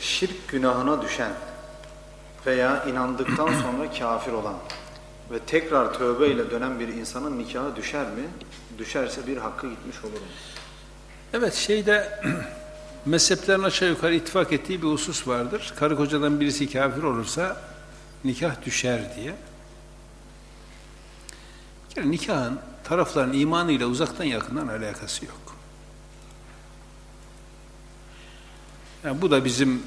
şirk günahına düşen veya inandıktan sonra kafir olan ve tekrar tövbe ile dönen bir insanın nikahı düşer mi? Düşerse bir hakkı gitmiş olur mu? Evet şeyde mezheplerin aşağı yukarı ittifak ettiği bir husus vardır. Karı kocadan birisi kafir olursa nikah düşer diye. Yani nikahın tarafların imanıyla uzaktan yakından alakası yok. Yani bu da bizim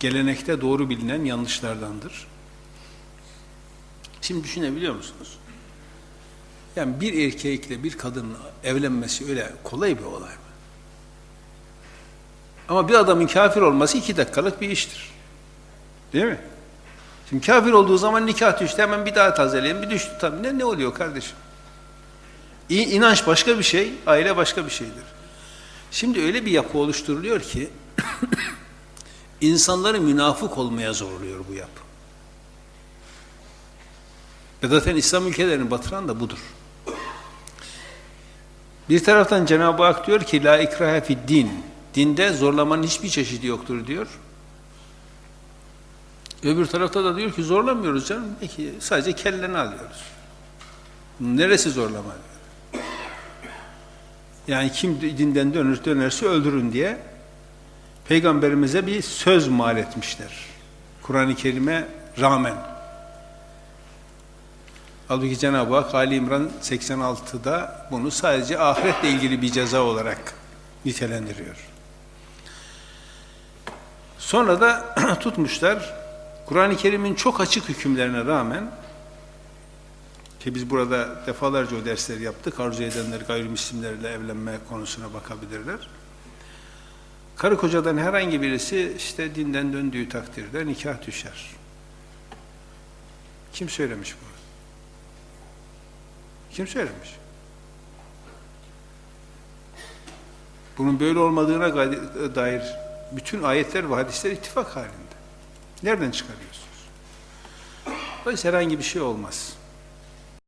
gelenekte doğru bilinen yanlışlardandır. Şimdi düşünebiliyor musunuz? Yani bir erkekle bir kadının evlenmesi öyle kolay bir olay mı? Ama bir adamın kafir olması iki dakikalık bir iştir. Değil mi? Şimdi kafir olduğu zaman nikah düştü hemen bir daha tazeleyin bir düştü tabii. Ne, ne oluyor kardeşim? İnanç başka bir şey, aile başka bir şeydir. Şimdi öyle bir yapı oluşturuluyor ki insanları münafık olmaya zorluyor bu yapı. Ve zaten İslam ülkelerini batıran da budur. Bir taraftan Cenab-ı Hak diyor ki la ikrahe fid din. Dinde zorlamanın hiçbir çeşidi yoktur diyor. Öbür tarafta da diyor ki zorlamıyoruz canım. Peki sadece kelleni alıyoruz. Neresi zorlama. Yani kim dinden dönür dönerse öldürün diye peygamberimize bir söz mal etmişler. Kur'an-ı Kerim'e rağmen. Halbuki Cenab-ı Hak Ali İmran 86'da bunu sadece ahiretle ilgili bir ceza olarak nitelendiriyor. Sonra da tutmuşlar Kur'an-ı Kerim'in çok açık hükümlerine rağmen ki biz burada defalarca o dersleri yaptık. Arzu edenler gayrimüslimlerle evlenme konusuna bakabilirler. Karı kocadan herhangi birisi işte dinden döndüğü takdirde nikah düşer. Kim söylemiş bunu? Kim söylemiş? Bunun böyle olmadığına dair bütün ayetler ve hadisler ittifak halinde. Nereden çıkarıyorsunuz? Dolayısıyla herhangi bir şey olmaz.